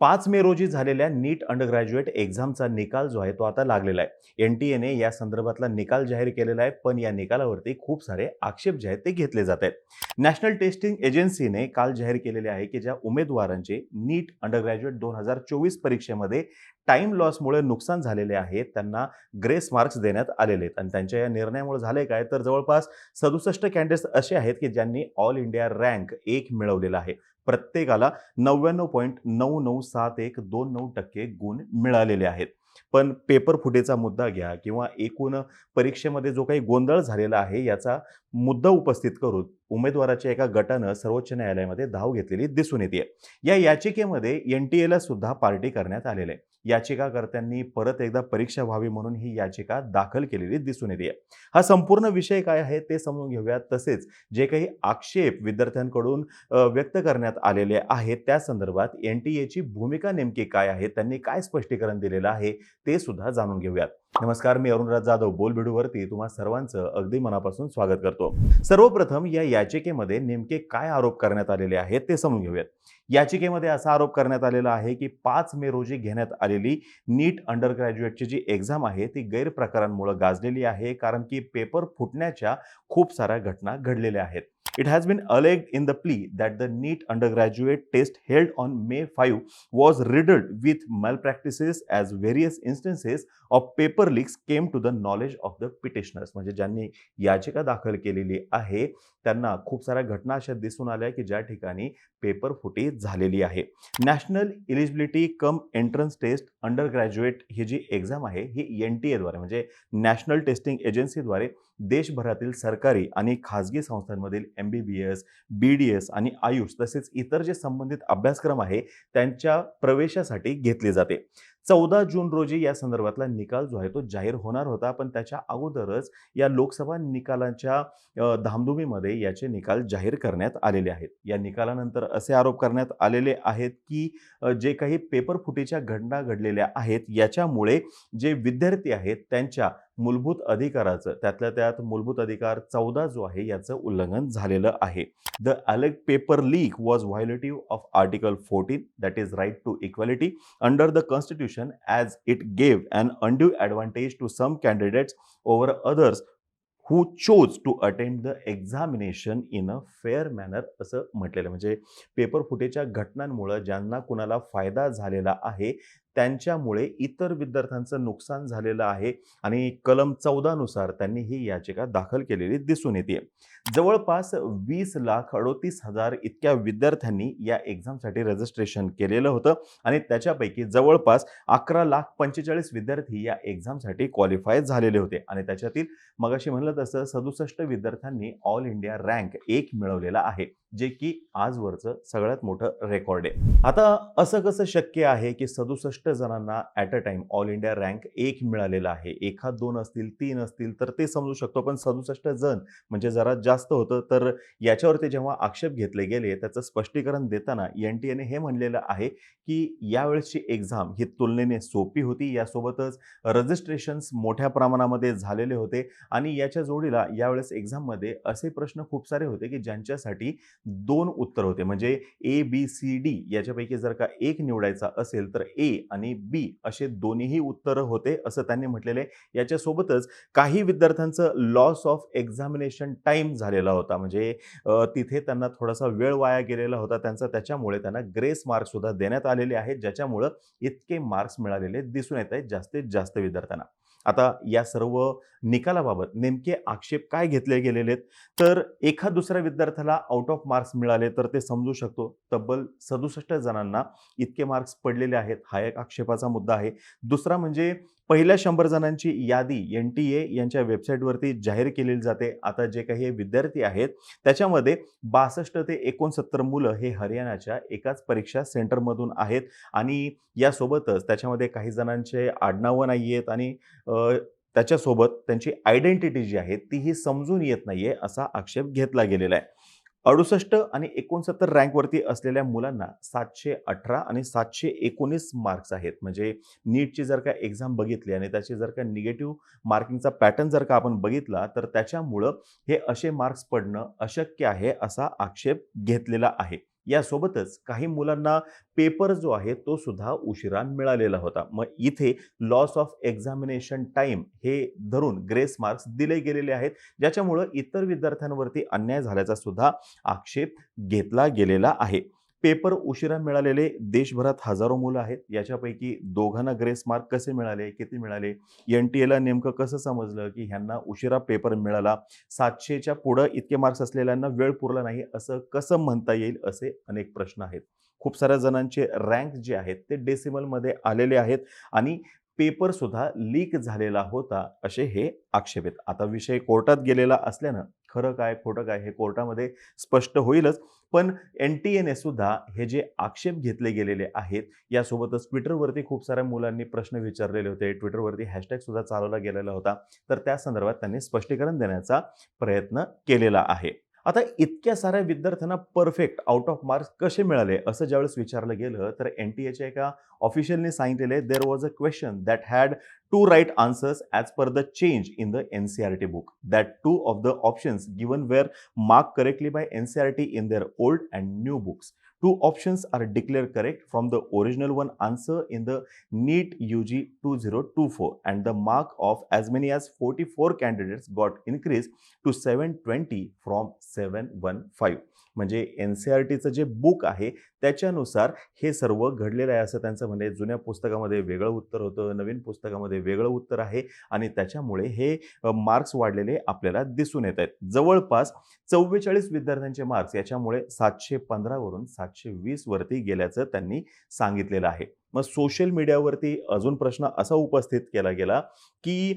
पाच मे रोजी झालेल्या नीट अंडरग्रॅज्युएट एक्झामचा निकाल जो आहे तो आता लागलेला आहे. एन टी एने या संदर्भातला निकाल जाहीर केलेला आहे पण या निकालावरती खूप सारे आक्षेप जे आहेत ते घेतले जात आहेत. नॅशनल टेस्टिंग एजन्सीने काल जाहीर केलेले आहे की ज्या उमेदवारांचे नीट अंडरग्रॅज्युएट दोन हजार चोवीस परीक्षेमध्ये टाइम लॉसमुळे नुकसान झालेले आहे त्यांना ग्रेस मार्क्स देण्यात आलेले आहेत. आणि त्यांच्या या निर्णयामुळे झाले काय? तर जवळपास सदुसष्ट कॅन्डिडेट्स असे आहेत की ज्यांनी ऑल इंडिया रँक एक मिळवलेला आहे. प्रत्येकाला नव्याण्णव पॉईंट नऊ नऊ सात एक दोन नऊ टक्के गुण मिळालेले आहेत. पण पेपर फुटेचा मुद्दा घ्या किंवा एकूण परीक्षेमध्ये जो काही गोंधळ झालेला आहे याचा मुद्दा उपस्थित करून उमेदवाराच्या एका गटानं सर्वोच्च न्यायालयामध्ये धाव घेतलेली दिसून येते या याचिकेमध्ये एन टी एला सुद्धा पार्टी करण्यात आलेले आहे. याचिकाकर्त्यांनी परत एकदा परीक्षा व्हावी म्हणून ही याचिका दाखल केलेली दिसून येते. हा संपूर्ण विषय काय आहे ते समजून घेऊयात तसेच जे काही आक्षेप विद्यार्थ्यांकडून व्यक्त करण्यात आलेले आहेत त्या संदर्भात एन टी एची भूमिका नेमकी काय आहे? त्यांनी काय स्पष्टीकरण दिलेलं आहे? ते सुद्धा जाणून घेऊयात. नमस्कार मी अरुणराज जाधव. बोलबिडूवरती तुम्हा सर्वांचं अगदी मनापासून स्वागत करतो. सर्वप्रथम या याचिकेमध्ये नेमके काय आरोप करण्यात आलेले आहेत ते समजून घेऊयात. याचिकेमध्ये असा आरोप करण्यात आलेला आहे की पाच मे रोजी घेण्यात आलेली नीट अंडर ग्रॅज्युएटची जी एक्झाम आहे ती गैरप्रकारांमुळे गाजलेली आहे कारण की पेपर फुटण्याच्या खूप साऱ्या घटना घडलेल्या आहेत. It has been alleged in the plea that the NEET undergraduate test held on May five was riddled with malpractices as various various instances of paper came came to the knowledge of the म्हणजे ज्यांनी याचिका दाखल केलेली आहे त्यांना खूप साऱ्या घटना अशा दिसून आल्या की ज्या ठिकाणी पेपर फुटी झालेली आहे. National eligibility cum entrance test under graduate ही जी एक्झाम आहे ही एन टी एद्वारे म्हणजे नॅशनल टेस्टिंग एजन्सीद्वारे देशभरातील सरकारी आणि खाजगी संस्थांमधील M B B S B D S आणि आयुष तसेच इतर जे संबंधित अभ्यासक्रम आहे त्यांच्या प्रवेशासाठी घेतले जाते. चौदा जून रोजी या संदर्भातला निकाल जो आहे तो जाहीर होणार होता. पण त्याच्या अगोदरच या लोकसभा निकालांच्या धामधुमीमध्ये याचे निकाल जाहीर करण्यात आलेले आहेत. या निकालानंतर असे आरोप करण्यात आलेले आहेत की जे काही पेपर फुटीच्या घटना घडलेल्या आहेत याच्यामुळे जे विद्यार्थी आहेत त्यांच्या मूलभूत अधिकाराचं त्यातल्या त्यात मूलभूत अधिकार चौदा जो आहे याचं उल्लंघन झालेलं आहे. The a leg paper leak was violative of article fourteen that is right to equality the constitution constitution as it gave an undue advantage to some candidates over others who chose to attend the examination in a fair manner असं म्हटलेलं म्हणजे paper फुटेच्या घटनांमुळं ज्यांना कुणाला फायदा झालेला आहे त्यांच्यामुळे इतर विद्यार्थ्यांचं नुकसान झालेलं आहे आणि कलम चौदानुसार त्यांनी ही याचिका दाखल केलेली दिसून येते जवळपास वीस लाख अडोतीस हजार इतक्या विद्यार्थ्यांनी या एक्झामसाठी रजिस्ट्रेशन केलेलं होतं आणि त्याच्यापैकी जवळपास अकरा लाख पंचेचाळीस विद्यार्थी या एक्झामसाठी क्वालिफाय झालेले होते. आणि त्याच्यातील मगाशी म्हणलं तसं सदुसष्ट विद्यार्थ्यांनी ऑल इंडिया रँक एक मिळवलेला आहे जे की आजवरचं सगळ्यात मोठं रेकॉर्ड आहे. आता असं कसं शक्य आहे की सदुसष्ट जणांना at a time all India rank एक मिळालेला आहे. एखाद दोन असतील तीन असतील तर ते समजू शकतो. पण सदुसष्ट जण म्हणजे जरा जास्त होतं. तर याच्यावरती जेव्हा आक्षेप घेतले गेले त्याचं स्पष्टीकरण देताना एन टी एने हे म्हणलेलं आहे की यावेळेसची एक्झाम ही तुलनेने सोपी होती. यासोबतच रजिस्ट्रेशन्स मोठ्या प्रमाणामध्ये झालेले होते. आणि याच्या जोडीला यावेळेस एक्झाममध्ये असे प्रश्न खूप सारे होते की ज्यांच्यासाठी दोन उत्तर होते. म्हणजे ए बी सी डी याच्यापैकी जर का एक निवडायचा असेल तर ए आणि बी असे दोन्हीही उत्तरं होते असं त्यांनी म्हटलेलं आहे. याच्यासोबतच काही विद्यार्थ्यांचं लॉस ऑफ एक्झामिनेशन टाईम झालेला होता. म्हणजे तिथे त्यांना थोडासा वेळ वाया गेलेला होता. त्यांचा त्याच्यामुळे त्यांना ग्रेस मार्क्स सुद्धा देण्यात आलेले आहेत ज्याच्यामुळं इतके मार्क्स मिळालेले दिसून येत आहेत जास्तीत जास्त विद्यार्थ्यांना. आता या सर्व निकालाबाबत नेमके आक्षेप काय घेतले गेलेले आहेत? तर एखाद दुसऱ्या विद्यार्थ्याला आउट ऑफ मार्क्स मिळाले तर ते समजू शकतो. तब्बल सदुसष्ट जणांना इतके मार्क्स पडलेले आहेत. हा एक आक्षेपाचा मुद्दा आहे. दुसरा म्हणजे पहिल्या शंभर जणांची यादी एन टी ए यांच्या वेबसाईटवरती जाहीर केलेली जाते. आता जे काही हे विद्यार्थी आहेत त्याच्यामध्ये बासष्ट ते एकोणसत्तर मुलं हे हरियाणाच्या एकाच परीक्षा सेंटरमधून आहेत. आणि यासोबतच त्याच्यामध्ये काही जणांचे आडनावं नाही आहेत आणि त्याच्यासोबत त्यांची आयडेंटिटी जी आहे तीही समजून येत नाहीये असा आक्षेप घेतला गेलेला आहे. अडुसष्ट आणि एकोणसत्तर रँकवरती असलेल्या मुलांना सातशे अठरा आणि सातशे एकोणीस मार्क्स आहेत. म्हणजे नीटची जर का एक्झाम बघितली आणि त्याची जर का निगेटिव्ह मार्किंगचा पॅटर्न जर का आपण बघितला तर त्याच्यामुळं हे असे मार्क्स पडणं अशक्य आहे असा आक्षेप घेतलेला आहे. यासोबतच काही मुलांना पेपर जो आहे तो सुद्धा उशिरा मिळालेला होता. मग इथे लॉस ऑफ एक्झामिनेशन टाईम हे धरून ग्रेस मार्क्स दिले गेलेले आहेत ज्याच्यामुळं इतर विद्यार्थ्यांवरती अन्याय झाल्याचा सुद्धा आक्षेप घेतला गेलेला आहे. पेपर उशिरा मिळालेले देशभरात हजारो मुलं आहेत. याच्यापैकी दोघांना ग्रेस मार्क कसे मिळाले किती मिळाले? एन टी एला नेमकं कसं समजलं की ह्यांना उशिरा पेपर मिळाला? सातशेच्या पुढं इतके मार्क्स असलेल्यांना वेळ पुरला नाही असं कसं म्हणता येईल असे अनेक प्रश्न आहेत. खूप साऱ्या जणांचे रँक जे आहेत ते डेसिमलमध्ये आलेले आहेत. आणि पेपर सुद्धा लीक झालेला होता असे हे आक्षेप आहेत. आता विषय कोर्टात गेलेला असल्यानं खरं काय खोटं काय हे कोर्टामध्ये स्पष्ट होईलच. पण एन टी एने सुद्धा हे जे आक्षेप घेतले गेलेले आहेत यासोबतच ट्विटरवरती खूप साऱ्या मुलांनी प्रश्न विचारलेले होते. ट्विटरवरती हॅशटॅग सुद्धा चालवला गेलेला होता. तर त्या संदर्भात त्यांनी स्पष्टीकरण देण्याचा प्रयत्न केलेला आहे. आता इतक्या साऱ्या विद्यार्थ्यांना परफेक्ट आउट ऑफ मार्क्स कसे मिळाले? असं ज्यावेळेस विचारलं गेलं तर एन टी एच्या एका ऑफिशियलने सांगितलेले there was a question that had two right answers as per the change in the N C R T book that two of the options given were marked correctly by N C R T in their old and new books Two options are declared correct from the original one. Answer in the NEET UG 2024 and the mark of as many as 44 candidates got increased to 720 from 715 म्हणजे N C R टीचं जे book आहे त्याच्यानुसार हे सर्व घडलेलं आहे असं त्यांचं म्हणजे जुन्या पुस्तकामध्ये वेगळं उत्तर होतं नवीन पुस्तकामध्ये वेगळं उत्तर आहे आणि त्याच्यामुळे हे मार्क्स वाढलेले आपल्याला दिसून येत आहेत. जवळपास चव्वेचाळीस विद्यार्थ्यांचे मार्क्स याच्यामुळे सातशे पंधरावरून सातशे वीसवरती गेल्याचं त्यांनी सांगितलेलं आहे. मग सोशल मीडियावरती अजून प्रश्न असा उपस्थित केला गेला की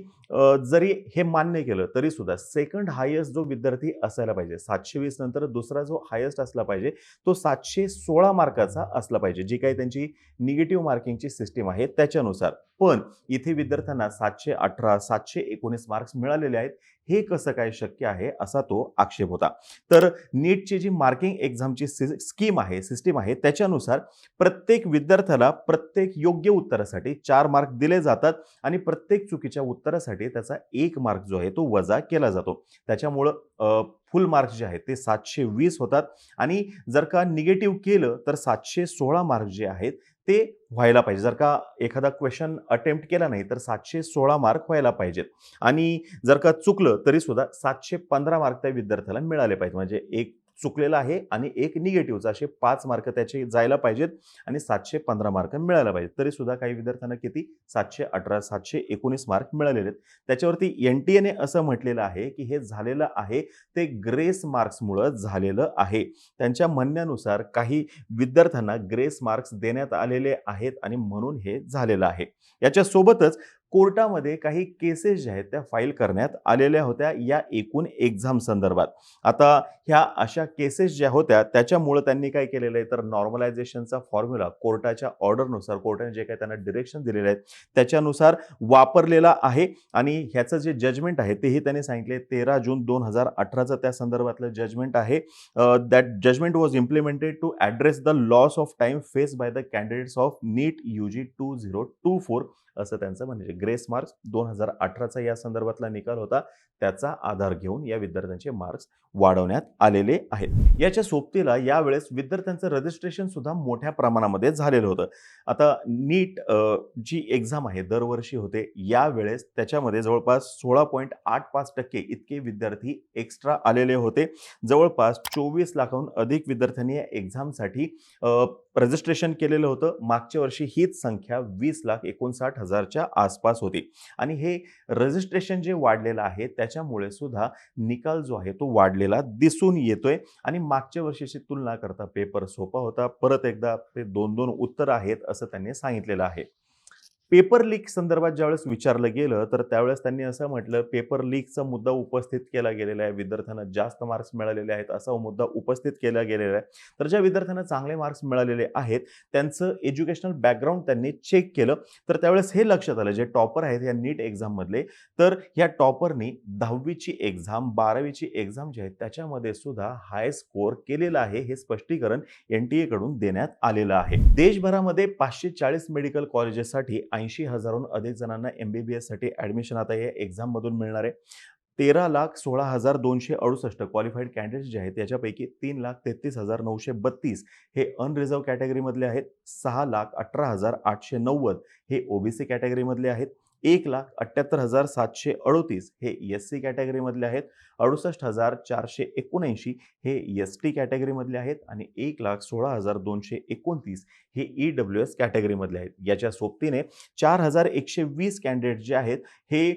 जरी हे मान्य केलं तरी सुद्धा सेकंड हायेस्ट जो विद्यार्थी असायला पाहिजे सातशे वीस नंतर दुसरा जो हायेस्ट असला पाहिजे तो सातशे सोळा मार्काचा असला पाहिजे जी काही त्यांची निगेटिव्ह मार्किंगची सिस्टीम आहे त्याच्यानुसार. पण इथे विद्यार्थ्यांना सातशे अठरा सातशे एकोणीस मार्क्स मिळालेले आहेत. हे कसं काय शक्य आहे असा तो आक्षेप होता. तर नीटची जी मार्किंग एक्झामची स्कीम आहे सिस्टीम आहे त्याच्यानुसार प्रत्येक विद्यार्थ्याला प्रत्येक योग्य उत्तरासाठी चार मार्क दिले जातात आणि प्रत्येक चुकीच्या उत्तरासाठी त्याचा एक मार्क जो आहे तो वजा केला जातो. त्याच्यामुळं फुल मार्क्स जे आहेत ते सातशे वीस होतात. आणि जर का निगेटिव्ह केलं तर सातशे सोळा मार्क्स जे आहेत ते व्हायला पाहिजे. जर का एखादा क्वेश्चन अटेम्प्ट केला नाही तर सातशे सोळा मार्क व्हायला पाहिजेत. आणि जर का चुकलं तरीसुद्धा सातशे पंधरा मार्क त्या विद्यार्थ्याला मिळाले पाहिजे म्हणजे एक चुकलेला आहे आणि एक निगेटिव्हचा असे पाच मार्क त्याचे जायला पाहिजेत आणि सातशे पंधरा मार्क मिळायला पाहिजेत. तरी सुद्धा काही विद्यार्थ्यांना किती? सातशे अठरा सातशे एकोणीस मार्क मिळालेले आहेत. त्याच्यावरती एन टी एने असं म्हटलेलं आहे की हे झालेलं आहे ते ग्रेस मार्क्समुळं झालेलं आहे. त्यांच्या म्हणण्यानुसार काही विद्यार्थ्यांना ग्रेस मार्क्स देण्यात आलेले आहेत आणि म्हणून हे झालेलं आहे. याच्यासोबतच कोर्टामध्ये काही केसेस ज्या आहेत त्या फाईल करण्यात आलेल्या होत्या या एकूण एक्झाम संदर्भात. आता ह्या अशा केसेस ज्या होत्या त्याच्यामुळं त्यांनी काय केलेलं आहे? तर नॉर्मलायझेशनचा फॉर्म्युला कोर्टाच्या ऑर्डरनुसार कोर्टाने जे काही त्यांना डिरेक्शन दिलेले आहेत त्याच्यानुसार वापरलेला आहे. आणि ह्याचं जे जजमेंट आहे तेही त्यांनी सांगितले तेरा जून दोन हजार अठराचं त्या संदर्भातलं जजमेंट आहे. That judgment was implemented to address the loss of time face by the candidates of NEET U G two zero two four असं त्यांचं म्हणजे ग्रेस मार्क्स दोन हजार अठराचा या संदर्भातला निकाल होता. त्याचा आधार घेऊन या विद्यार्थ्यांचे मार्क्स वाढवण्यात आलेले आहेत. याच्या सोबतीला यावेळेस विद्यार्थ्यांचं रजिस्ट्रेशन सुद्धा मोठ्या प्रमाणामध्ये झालेलं होतं. आता नीट जी एक्झाम आहे दरवर्षी होते यावेळेस त्याच्यामध्ये जवळपास सोळा पॉईंट आठ पाच टक्के इतके विद्यार्थी एक्स्ट्रा आलेले होते. जवळपास चोवीस लाखाहून अधिक विद्यार्थ्यांनी या एक्झामसाठी रजिस्ट्रेशन केलेलं होतं. मागच्या वर्षी हीच संख्या वीस लाख एकोणसाठ हजारच्या आसपास होती. आणि हे रजिस्ट्रेशन जे वाढलेलं आहे त्याच्यामुळे सुद्धा निकाल जो आहे तो वाढलेला दिसून येतोय. आणि मागच्या वर्षीची तुलना करता पेपर सोपा होता. परत एकदा ते दोन दोन उत्तर आहेत असं त्यांनी सांगितलेलं आहे. पेपर लीक संदर्भात ज्यावेळेस विचारलं गेलं तर त्यावेळेस त्यांनी असं म्हटलं पेपर लीकचा मुद्दा उपस्थित केला गेलेला आहे. विद्यार्थ्यांना जास्त मार्क्स मिळालेले आहेत. असा मुद्दा उपस्थित केला गेलेला आहे. तर ज्या विद्यार्थ्यांना चांगले मार्क्स मिळालेले आहेत त्यांचं एज्युकेशनल बॅकग्राऊंड त्यांनी चेक केलं. तर त्यावेळेस हे लक्षात आलं जे टॉपर आहेत या नीट एक्झाममधले तर ह्या टॉपरनी दहावीची एक्झाम बारावीची एक्झाम जी आहे त्याच्यामध्ये सुद्धा हाय स्कोअर केलेला आहे. हे स्पष्टीकरण एन टी एकडून देण्यात आलेलं आहे. देशभरामध्ये पाचशे चाळीस मेडिकल कॉलेजेससाठी ऐंशी हजारहून अधिक जणांना एम बी बी एससाठी ॲडमिशन आता या एक्झाममधून मिळणार आहे. तेरा लाख सोळा हजार दोनशे अडुसष्ट क्वालिफाईड कॅन्डिडेट्स जे आहेत याच्यापैकी तीन लाख तेहतीस हजार नऊशे बत्तीस हे अनरिझर्व कॅटेगरीमधले आहेत. सहा लाख अठरा हजार आठशे नव्वद हे ओबीसी कॅटेगरीमधले आहेत. एक लाख अठ्ठ्याहत्तर हजार सातशे अडोतीस हे एस सी कॅटेगरीमधले आहेत. अडुसष्ट हजार चारशे एकोणऐंशी हे एस टी कॅटेगरीमधले आहेत. आणि एक लाख सोळा हजार दोनशे एकोणतीस हे ई डब्ल्यू एस कॅटेगरीमधले आहेत. याच्या सोबतीने चार हजार एकशे वीस कॅन्डिडेट जे आहेत हे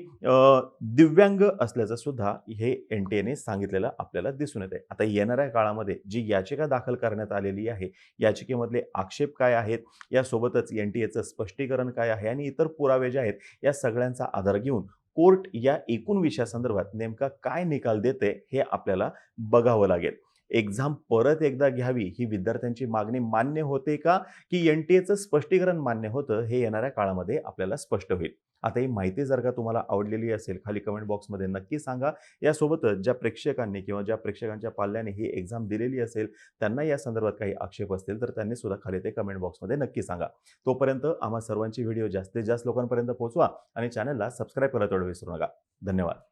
दिव्यांग असल्याचं सुद्धा हे एन टी एने सांगितलेलं आपल्याला दिसून येते आता येणाऱ्या काळामध्ये जी याचिका दाखल करण्यात आलेली आहे याचिकेमधले आक्षेप काय आहेत यासोबतच एन टी एचं स्पष्टीकरण काय आहे आणि इतर पुरावे जे आहेत या सगळ्यांचा आधार घेऊन कोर्ट या एकूण विषयासंदर्भात नेमका काय निकाल देते हे आपल्याला बघावं लागेल. एक्झाम परत एकदा घ्यावी ही विद्यार्थ्यांची मागणी मान्य होते का? की एन टी एचं स्पष्टीकरण मान्य होतं हे येणाऱ्या काळामध्ये आपल्याला स्पष्ट होईल. आता ही माहिती जर का तुम्हाला आवडलेली असेल खाली कमेंट बॉक्समध्ये नक्की सांगा. यासोबतच ज्या प्रेक्षकांनी किंवा ज्या प्रेक्षकांच्या पाल्याने ही एक्झाम दिलेली असेल त्यांना या संदर्भात काही आक्षेप असतील तर त्यांनी सुद्धा खाली ते कमेंट बॉक्समध्ये नक्की सांगा. तोपर्यंत आम्हा सर्वांची व्हिडिओ जास्तीत जास्त लोकांपर्यंत पोहोचवा आणि चॅनलला सबस्क्राईब करायला तेवढं विसरू नका. धन्यवाद.